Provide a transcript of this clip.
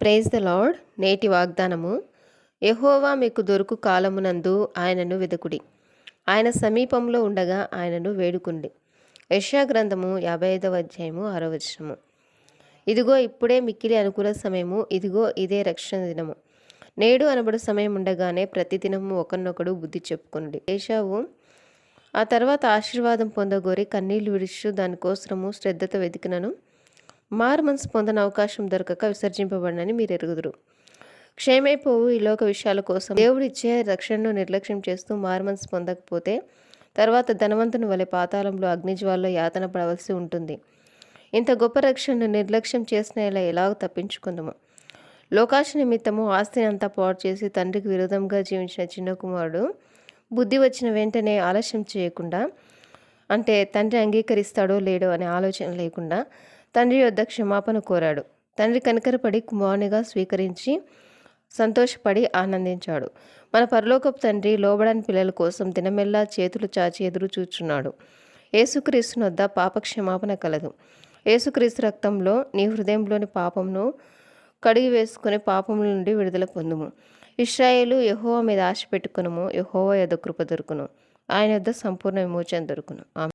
Praise the lord నేటి వాగ్దానము. యహోవా మీకు దొరుకు కాలమునందు ఆయనను వెదకుడి. ఆయన సమీపంలో ఉండగా ఆయనను వేడుకుండి. యెషయా గ్రంథము యాభై ఐదవ అధ్యాయము ఆరో వచనము. ఇదిగో ఇప్పుడే మిక్కిలి అనుకూల సమయము. ఇదిగో ఇదే రక్షణ దినము. నేడు అనబడు సమయం ఉండగానే ప్రతిదినము ఒకరినొకడు బుద్ధి చెప్పుకునుడి. ఏషావు ఆ తర్వాత ఆశీర్వాదం పొందగోరి కన్నీళ్ళు విడుచు దానికోసరము శ్రద్ధతో వెతికినను. మారు మనసు పొందని అవకాశం దొరకక విసర్జింపబడినని మీరు ఎరుగుదురు. క్షేమైపోవు ఈ లోక విషయాల కోసం. దేవుడిచ్చే రక్షణను నిర్లక్ష్యం చేస్తూ మారు మనసు పొందకపోతే తర్వాత ధనవంతుని వలె పాతాళంలో అగ్నిజ్వాల్లో యాతన పడవలసి ఉంటుంది. ఇంత గొప్ప రక్షణను నిర్లక్ష్యం చేసిన ఇలా ఎలాగో తప్పించుకుందాము? లోకాశ నిమిత్తము ఆస్తిని అంతా పాడు చేసి తండ్రికి విరోధంగా జీవించిన చిన్న కుమారుడు బుద్ధి వచ్చిన వెంటనే ఆలస్యం చేయకుండా అంటే తండ్రి అంగీకరిస్తాడో లేడో అనే ఆలోచన లేకుండా తండ్రి యొద్ద క్షమాపణ కోరాడు. తండ్రి కనికరపడి కుమారునిగా స్వీకరించి సంతోషపడి ఆనందించాడు. మన పరలోకపు తండ్రి లోబడని పిల్లల కోసం దినమెల్లా చేతులు చాచి ఎదురు చూచున్నాడు. ఏసుక్రీస్తుని వద్ద పాప క్షమాపణ కలదు. ఏసుక్రీస్తు రక్తంలో నీ హృదయంలోని పాపంను కడిగి వేసుకుని పాపముల నుండి విడుదల పొందుము. ఇస్రాయేలు యహోవ మీద ఆశ పెట్టుకునము. యహోవ యొద్ద కృప దొరుకును. ఆయన యొద్ద సంపూర్ణ విమోచన దొరుకును. ఆమె